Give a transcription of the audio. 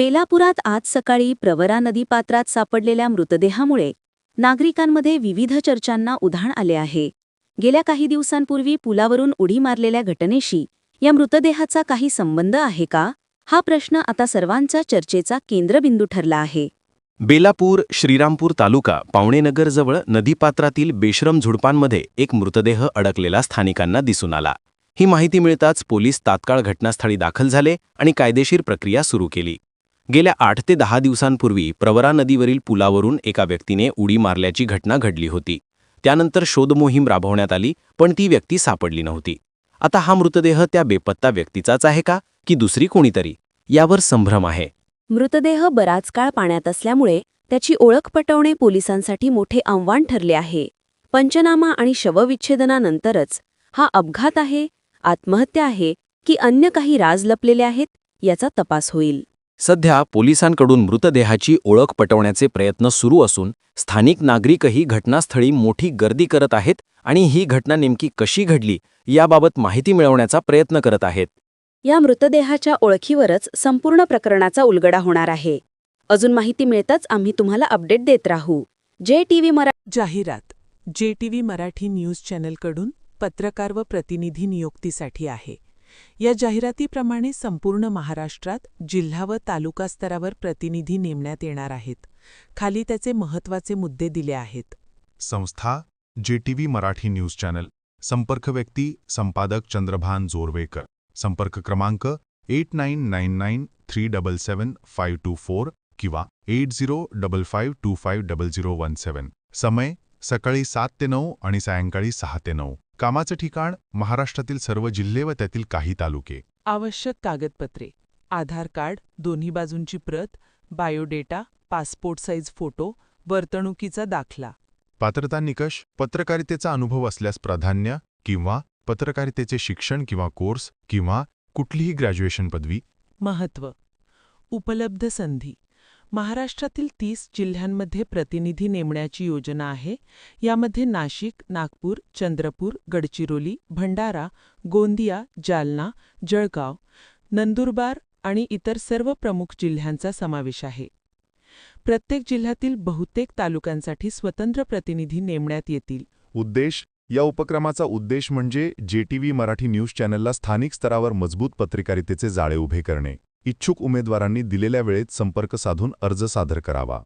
बेलापुरात आज सकाळी प्रवरा नदीपात्रात सापडलेल्या मृतदेहामुळे नागरिकांमध्ये विविध चर्चांना उधाण आले आहे. गेल्या काही दिवसांपूर्वी पुलावरून उडी मारलेल्या घटनेशी या मृतदेहाचा काही संबंध आहे का? हा प्रश्न आता सर्वांचा चर्चेचा केंद्रबिंदू ठरला आहे. बेलापूर श्रीरामपूर तालुका पावणेनगरजवळ नदीपात्रातील बेश्रम झुडपांमध्ये एक मृतदेह अडकलेला स्थानिकांना दिसून आला. ही माहिती मिळताच पोलीस तात्काळ घटनास्थळी दाखल झाले आणि कायदेशीर प्रक्रिया सुरू केली. गेल्या आठ ते दहा दिवसांपूर्वी प्रवरा नदीवरील पुलावरून एका व्यक्तीने उडी मारल्याची घटना घडली होती. त्यानंतर शोधमोहीम राबवण्यात आली पण ती व्यक्ती सापडली नव्हती. आता हा मृतदेह त्या बेपत्ता व्यक्तीचाच आहे का की दुसरी कोणीतरी? यावर संभ्रम आहे. मृतदेह बराच काळ पाण्यात असल्यामुळे त्याची ओळख पटवणे पोलिसांसाठी मोठे आव्हान ठरले आहे. पंचनामा आणि शवविच्छेदनानंतरच हा अपघात आहे आत्महत्या आहे की अन्य काही राज लपलेले आहेत याचा तपास होईल. सध्या पोलिसांकडून मृतदेहाची ओळख पटवण्याचे प्रयत्न सुरू असून स्थानिक नागरिकही घटनास्थळी मोठी गर्दी करत आहेत आणि ही घटना नेमकी कशी घडली याबाबत माहिती मिळवण्याचा प्रयत्न करत आहेत. या मृतदेहाच्या ओळखीवरच संपूर्ण प्रकरणाचा उलगडा होणार आहे. अजून माहिती मिळताच आम्ही तुम्हाला अपडेट देत राहू. जे टीव्ही मराठी जाहिरात. जेटीव्ही मराठी न्यूज चॅनलकडून पत्रकार व प्रतिनिधी नियुक्तीसाठी आहे. या जाहिरातीप्रमाणे संपूर्ण महाराष्ट्रात जिल्हा व तालुका स्तरावर प्रतिनिधी नेमण्यात येणार आहेत. खाली त्याचे महत्त्वाचे मुद्दे दिले आहेत. संस्था जेटीव्ही मराठी न्यूज चॅनल संपर्क व्यक्ती संपादक चंद्रभान जोरवेकर संपर्क क्रमांक eight nine nine nine three double seven five two four किंवा eight zero double five two five double zero one seven. समय सकाळी सात ते नऊ आणि सायंकाळी सहा ते नऊ. कामाचं ठिकाण महाराष्ट्रातील सर्व जिल्हे व त्यातील काही तालुके. आवश्यक कागदपत्रे आधार कार्ड दोन्ही बाजूंची प्रत बायोडेटा पासपोर्ट साईज फोटो वर्तणुकीचा दाखला. पात्रता निकष पत्रकारितेचा अनुभव असल्यास प्राधान्य किंवा पत्रकारितेचे शिक्षण किंवा कोर्स किंवा कुठलीही ग्रॅज्युएशन पदवी. महत्त्व उपलब्ध संधी. महाराष्ट्रातील तीस जिल्ह्यांमध्ये प्रतिनिधी नेमण्याची योजना आहे. यामध्ये नाशिक नागपूर चंद्रपूर गडचिरोली भंडारा गोंदिया जालना जळगाव नंदुरबार आणि इतर सर्व प्रमुख जिल्ह्यांचा समावेश आहे. प्रत्येक जिल्ह्यातील बहुतेक तालुक्यांसाठी स्वतंत्र प्रतिनिधी नेमण्यात येतील. उद्देश या उपक्रमाचा उद्देश म्हणजे जेटीव्ही मराठी न्यूज चॅनलला स्थानिक स्तरावर मजबूत पत्रकारितेचे जाळे उभे करणे. इच्छुक उमेदवारांनी दिलेल्या वेळेत संपर्क साधून अर्ज सादर करावा.